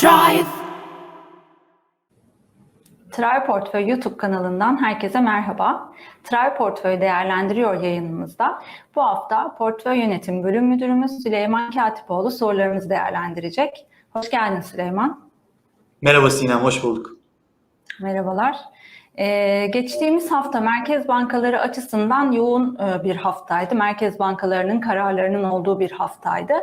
Thrive. Tray Portföy YouTube kanalından herkese merhaba. Tray Portföy değerlendiriyor yayınımızda. Bu hafta Portföy Yönetim Bölüm Müdürümüz Süleyman Katipoğlu sorularımızı değerlendirecek. Hoş geldin Süleyman. Merhaba Sinem, hoş bulduk. Merhabalar. Ee, geçtiğimiz hafta merkez bankaları açısından yoğun e, bir haftaydı. Merkez bankalarının kararlarının olduğu bir haftaydı.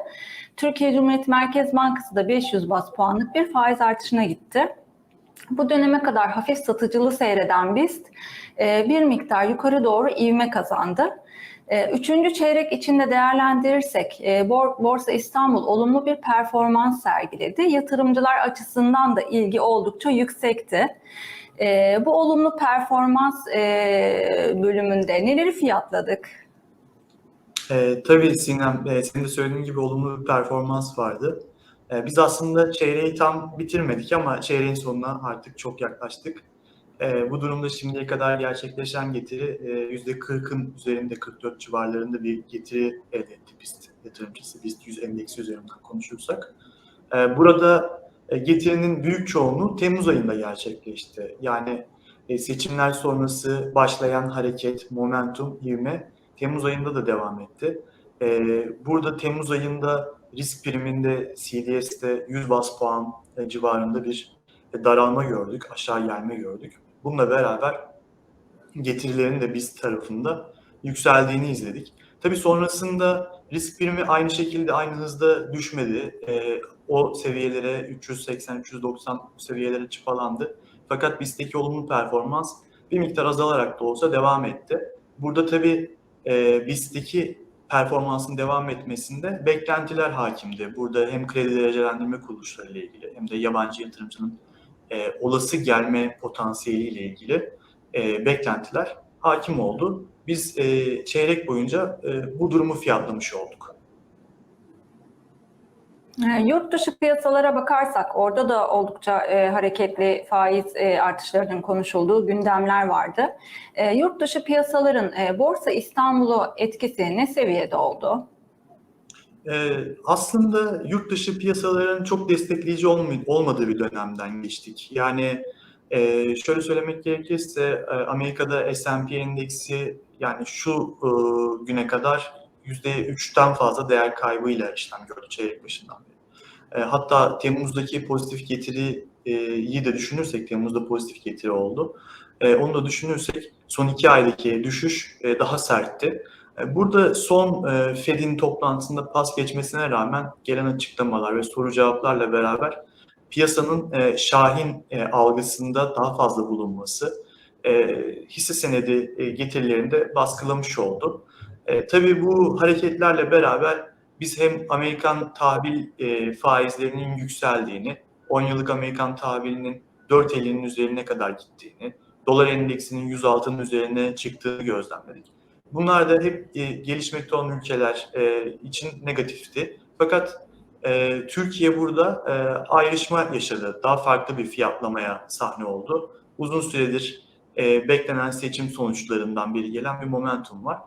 Türkiye Cumhuriyet Merkez Bankası da 500 bas puanlık bir faiz artışına gitti. Bu döneme kadar hafif satıcılı seyreden BIST e, bir miktar yukarı doğru ivme kazandı. E, Üçüncü çeyrek içinde değerlendirirsek e, Bor- Borsa İstanbul olumlu bir performans sergiledi. Yatırımcılar açısından da ilgi oldukça yüksekti. E, Bu olumlu performans e, bölümünde neleri fiyatladık? Ee, tabii Sinem, e, senin de söylediğin gibi olumlu bir performans vardı. Ee, biz aslında çeyreği tam bitirmedik ama çeyreğin sonuna artık çok yaklaştık. Ee, bu durumda şimdiye kadar gerçekleşen getiri e, %40'ın üzerinde 44 civarlarında bir getiri elde etti BIST yatırımcısı. BIST 100 endeksi üzerinden konuşursak. Ee, burada e, getirinin büyük çoğunluğu Temmuz ayında gerçekleşti. Yani e, seçimler sonrası başlayan hareket, momentum, ivme Temmuz ayında da devam etti. Ee, burada Temmuz ayında risk priminde CDS'te 100 bas puan e, civarında bir e, daralma gördük, aşağı gelme gördük. Bununla beraber getirilerin de biz tarafında yükseldiğini izledik. Tabii sonrasında risk primi aynı şekilde aynı hızda düşmedi. Ee, o seviyelere 380-390 seviyelere çıpalandı. Fakat BIST'teki olumlu performans bir miktar azalarak da olsa devam etti. Burada tabii e, BIST'teki performansın devam etmesinde beklentiler hakimdi. Burada hem kredi derecelendirme kuruluşları ile ilgili hem de yabancı yatırımcının e, olası gelme potansiyeli ile ilgili e, beklentiler hakim oldu. Biz e, çeyrek boyunca e, bu durumu fiyatlamış olduk. E, Yurt dışı piyasalara bakarsak orada da oldukça e, hareketli faiz e, artışlarının konuşulduğu gündemler vardı. E, yurt dışı piyasaların e, Borsa İstanbul'u etkisi ne seviyede oldu? Ee, aslında yurt dışı piyasaların çok destekleyici olm- olmadığı bir dönemden geçtik. Yani e, şöyle söylemek gerekirse e, Amerika'da S&P endeksi yani şu e, güne kadar %3'ten fazla değer kaybıyla işlem gördü çeyrek başından beri. E, hatta Temmuz'daki pozitif getiriyi de düşünürsek, Temmuz'da pozitif getiri oldu. E, onu da düşünürsek son iki aydaki düşüş e, daha sertti. E, Burada son e, Fed'in toplantısında pas geçmesine rağmen gelen açıklamalar ve soru cevaplarla beraber piyasanın e, şahin algısında daha fazla bulunması hisse senedi getirilerinde baskılamış oldu. Tabii bu hareketlerle beraber biz hem Amerikan tahvil faizlerinin yükseldiğini, 10 yıllık Amerikan tahvilinin 4.50'nin üzerine kadar gittiğini, dolar endeksinin 106'nın üzerine çıktığını gözlemledik. Bunlar da hep e, gelişmekte olan ülkeler e, için negatifti. Fakat e, Türkiye burada ayrışma yaşadı. Daha farklı bir fiyatlamaya sahne oldu. Uzun süredir beklenen seçim sonuçlarından biri gelen bir momentum var.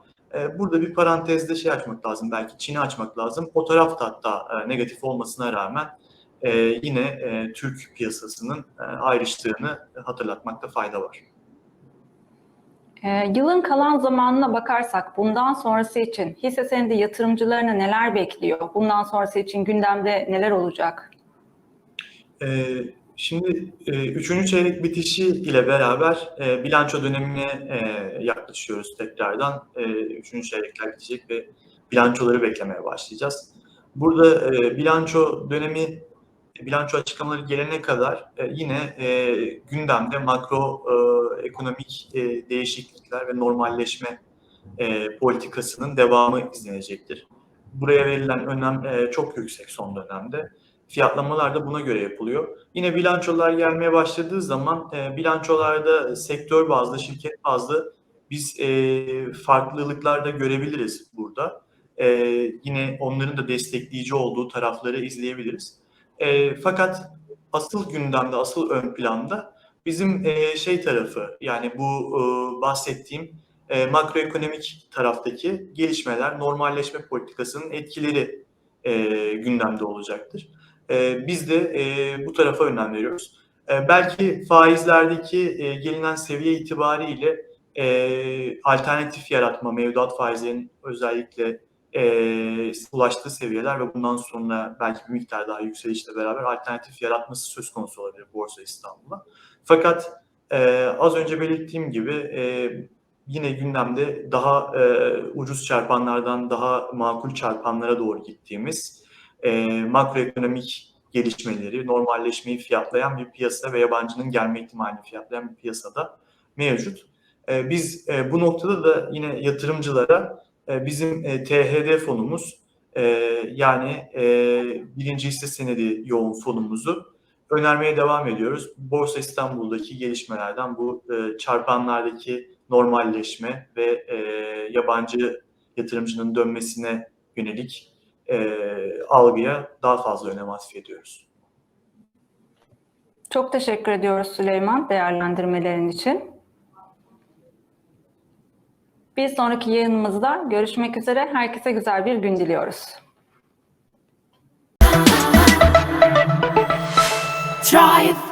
Burada bir parantezde şey açmak lazım. Belki Çin'i açmak lazım. O taraf da hatta negatif olmasına rağmen yine Türk piyasasının ayrıştığını hatırlatmakta fayda var. E, yılın kalan zamanına bakarsak bundan sonrası için hisse senedi yatırımcılarını neler bekliyor? Bundan sonrası için gündemde neler olacak? Ee, şimdi e, üçüncü çeyrek bitişi ile beraber e, bilanço dönemine e, yaklaşıyoruz tekrardan. E, üçüncü çeyrekler bitecek ve bilançoları beklemeye başlayacağız. Burada e, bilanço dönemi, bilanço açıklamaları gelene kadar e, yine e, gündemde makro e, ekonomik e, değişiklikler ve normalleşme e, politikasının devamı izlenecektir. Buraya verilen önem e, çok yüksek son dönemde fiyatlamalar da buna göre yapılıyor. Yine bilançolar gelmeye başladığı zaman e, bilançolarda sektör bazlı, şirket bazlı biz e, farklılıklar da görebiliriz burada. E, yine onların da destekleyici olduğu tarafları izleyebiliriz. E, fakat asıl gündemde, asıl ön planda bizim e, şey tarafı yani bu e, bahsettiğim e, makroekonomik taraftaki gelişmeler, normalleşme politikasının etkileri e, gündemde olacaktır. e, biz de e, bu tarafa önem veriyoruz. E, belki faizlerdeki e, gelinen seviye itibariyle e, alternatif yaratma, mevduat faizlerinin özellikle e, ulaştığı seviyeler ve bundan sonra belki bir miktar daha yükselişle beraber alternatif yaratması söz konusu olabilir Borsa İstanbul'a. Fakat e, az önce belirttiğim gibi e, yine gündemde daha e, ucuz çarpanlardan daha makul çarpanlara doğru gittiğimiz e, makroekonomik gelişmeleri, normalleşmeyi fiyatlayan bir piyasa ve yabancının gelme ihtimalini fiyatlayan bir piyasada mevcut. E, biz e, bu noktada da yine yatırımcılara e, bizim e, THD fonumuz e, yani e, birinci hisse senedi yoğun fonumuzu önermeye devam ediyoruz. Borsa İstanbul'daki gelişmelerden bu e, çarpanlardaki normalleşme ve e, yabancı yatırımcının dönmesine yönelik e, algıya daha fazla önem atfediyoruz. Çok teşekkür ediyoruz Süleyman değerlendirmelerin için. Bir sonraki yayınımızda görüşmek üzere. Herkese güzel bir gün diliyoruz. Try it